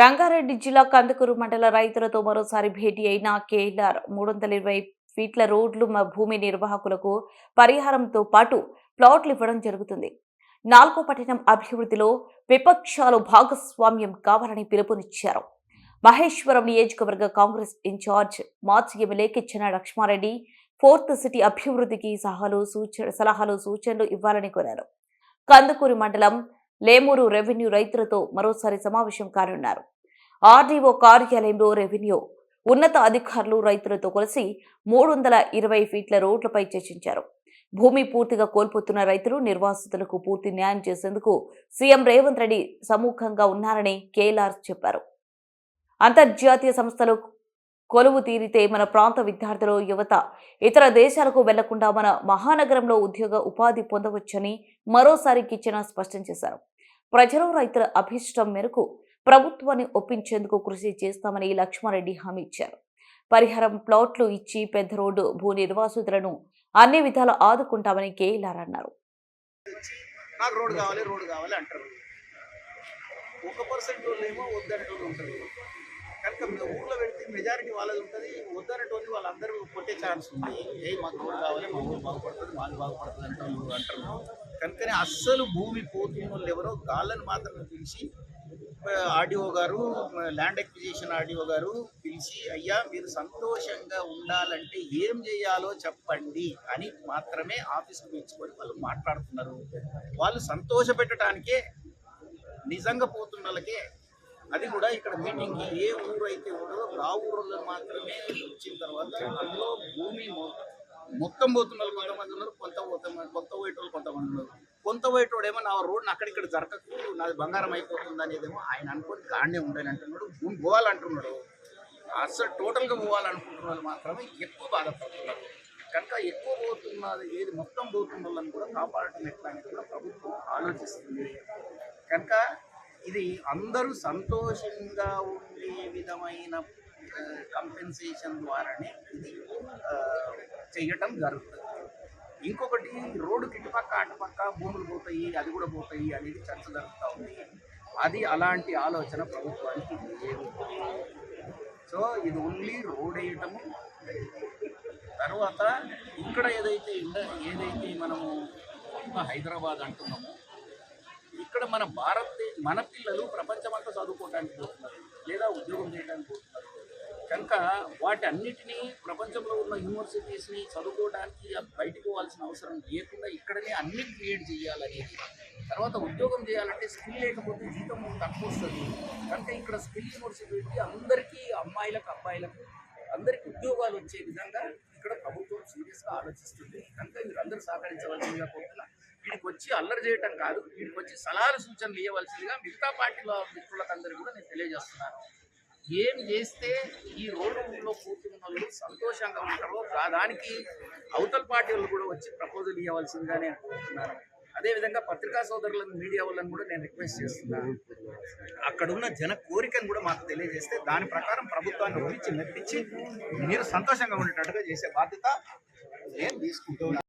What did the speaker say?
రంగారెడ్డి జిల్లా కందుకూరు మండల రైతులతో మరోసారి భేటీ అయిన కేఎల్ఆర్ మూడు వందల ఇరవై ఫీట్ల రోడ్లు భూమి నిర్వాహకులకు పరిహారంతో పాటు ప్లాట్లు ఇవ్వడం జరుగుతుంది. నాలుగో పట్టణం అభివృద్ధిలో విపక్షాలు భాగస్వామ్యం కావాలని పిలుపునిచ్చారు. మహేశ్వరం నియోజకవర్గ కాంగ్రెస్ ఇన్ఛార్జ్ మాజీ MLA Kichchena Laxma Reddy fourth city అభివృద్ధికి సహాలు సూచన సలహాలు సూచనలు ఇవ్వాలని కోరారు. కందుకూరు మండలం లేమూరు రెవెన్యూ రైతులతో మరోసారి సమావేశం కానున్నారు. ఆర్డీఓ కార్యాలయంలో రెవెన్యూ ఉన్నత అధికారులు రైతులతో కలిసి మూడు వందల ఇరవై ఫీట్ల రోడ్లపై చర్చించారు. భూమి పూర్తిగా కోల్పోతున్న రైతులు నిర్వాసితులకు పూర్తి న్యాయం చేసేందుకు సీఎం రేవంత్ రెడ్డి సముఖంగా ఉన్నారని కేఎల్ఆర్ చెప్పారు. అంతర్జాతీయ సంస్థలు కొలువు తీరితే మన ప్రాంత విద్యార్థులు యువత ఇతర దేశాలకు వెళ్ళకుండా మన మహానగరంలో ఉద్యోగ ఉపాధి పొందవచ్చని మరోసారి కిచెన స్పష్టం చేశారు. ప్రజలు రైతుల అభిష్టం మేరకు ప్రభుత్వాన్ని ఒప్పించేందుకు కృషి చేస్తామని లక్ష్మారెడ్డి హామీ ఇచ్చారు. పరిహారం ప్లాట్లు ఇచ్చి పెద్ద రోడ్డు భూ నిర్వాసితులను అన్ని విధాలు ఆదుకుంటామని కేఎల్ఆర్ అన్నారు. నాకు రోడ్డు కావాలి రోడ్డు కావాలి అంటారు. ఒక పర్సెంట్ ఏమో ఉంటారు కనుక మీ ఊర్లో పెడితే మెజారిటీ వాళ్ళది ఉంటుంది. వద్దనేటువంటి వాళ్ళందరూ కొట్టే ఛాన్స్ ఉంది. ఏ మాకు రోడ్డు కావాలి మా ఊరు బాగుపడుతుంది వాళ్ళు బాగుపడుతుంది అంటారు అంటారు. కనుకనే అస్సలు భూమి పోతున్న వాళ్ళు ఎవరో గాళ్ళని మాత్రమే పిలిచి ఆర్డీఓ గారు ల్యాండ్ ఎక్విజిషన్ ఆర్డీఓ గారు పిలిచి అయ్యా మీరు సంతోషంగా ఉండాలంటే ఏం చేయాలో చెప్పండి అని మాత్రమే ఆఫీస్కి పిలుచుకొని వాళ్ళు మాట్లాడుతున్నారు. వాళ్ళు సంతోష పెట్టడానికే నిజంగా పోతున్న వాళ్ళకే అది కూడా ఇక్కడ మీటింగ్కి ఏ ఊరు అయితే ఉండదో ఆ ఊళ్ళో మాత్రమే వచ్చిన తర్వాత అందులో భూమి మొత్తం పోతున్న వాళ్ళు కొంతమంది ఉన్నారు కొంత పోతున్నారు కొత్త పోయేటోళ్ళు కొంతమంది ఉన్నారు. కొంత పోయేటోడేమో నా రోడ్డు అక్కడిక్కడ జరగకు నాది బంగారం అయిపోతుంది అనేదేమో ఆయన అనుకుని కాడనే ఉండని అంటున్నాడు భూమి పోవాలంటున్నాడు. అసలు టోటల్గా పోవాలనుకుంటున్న వాళ్ళు మాత్రమే ఎక్కువ బాధపడుతున్నారు. కనుక ఎక్కువ పోతున్నది ఏది మొత్తం పోతున్న వాళ్ళని కూడా కాపాడటం ఎట్లా అనేది కూడా ప్రభుత్వం ఆలోచిస్తుంది. కనుక ఇది అందరూ సంతోషంగా ఉండే విధమైన కంపెన్సేషన్ ద్వారానే ఇది చేయటం జరుగుతుంది. ఇంకొకటి రోడ్డుకి ఇటుపక్క అటుపక్క భూములు పోతాయి అది కూడా పోతాయి అనేది చర్చ జరుగుతూ ఉంది. అది అలాంటి ఆలోచన ప్రభుత్వానికి లేదు. సో ఇది ఓన్లీ రోడ్ వేయటము. తర్వాత ఇక్కడ ఏదైతే ఏదైతే మనము హైదరాబాద్ అంటున్నామో ఇక్కడ మన భారత మన పిల్లలు ప్రపంచమంతా చదువుకోవడానికి పోతున్నారు లేదా ఉద్యోగం చేయడానికి పోతున్నారు. కనుక వాటి అన్నిటినీ ప్రపంచంలో ఉన్న యూనివర్సిటీస్ని చదువుకోవడానికి బయటకు పోవాల్సిన అవసరం లేకుండా ఇక్కడనే అన్ని క్రియేట్ చేయాలనేది. తర్వాత ఉద్యోగం చేయాలంటే స్కిల్ లేకపోతే జీతం తక్కువ వస్తుంది. కనుక ఇక్కడ స్కిల్ యూనివర్సిటీ పెట్టి అందరికీ అమ్మాయిలకు అబ్బాయిలకు అందరికీ ఉద్యోగాలు వచ్చే విధంగా ఇక్కడ ప్రభుత్వం సీరియస్గా ఆలోచిస్తుంది. కనుక మీరు అందరూ సహకరించవలసిందిగా కోరుతున్నా వచ్చి అల్లరి చేయటం కాదు. వీడికి వచ్చి సలహాలు సూచనలు ఇవ్వవలసిందిగా మిగతా పార్టీల మిత్రులకందరూ కూడా నేను తెలియజేస్తున్నాను. ఏం చేస్తే ఈ రోడ్డులో కూర్చున్న వాళ్ళు సంతోషంగా ఉంటారో దానికి అవతల పార్టీ వాళ్ళు కూడా వచ్చి ప్రపోజల్ ఇవ్వవలసిందిగా నేను కోరుతున్నాను. అదేవిధంగా పత్రికా సోదరులను మీడియా వాళ్ళని కూడా నేను రిక్వెస్ట్ చేస్తున్నాను. అక్కడ ఉన్న జన కోరికను కూడా మాకు తెలియజేస్తే దాని ప్రకారం ప్రభుత్వాన్ని ఒప్పించి మెప్పించి మీరు సంతోషంగా ఉండేటట్టుగా చేసే బాధ్యత నేను తీసుకుంటున్నాను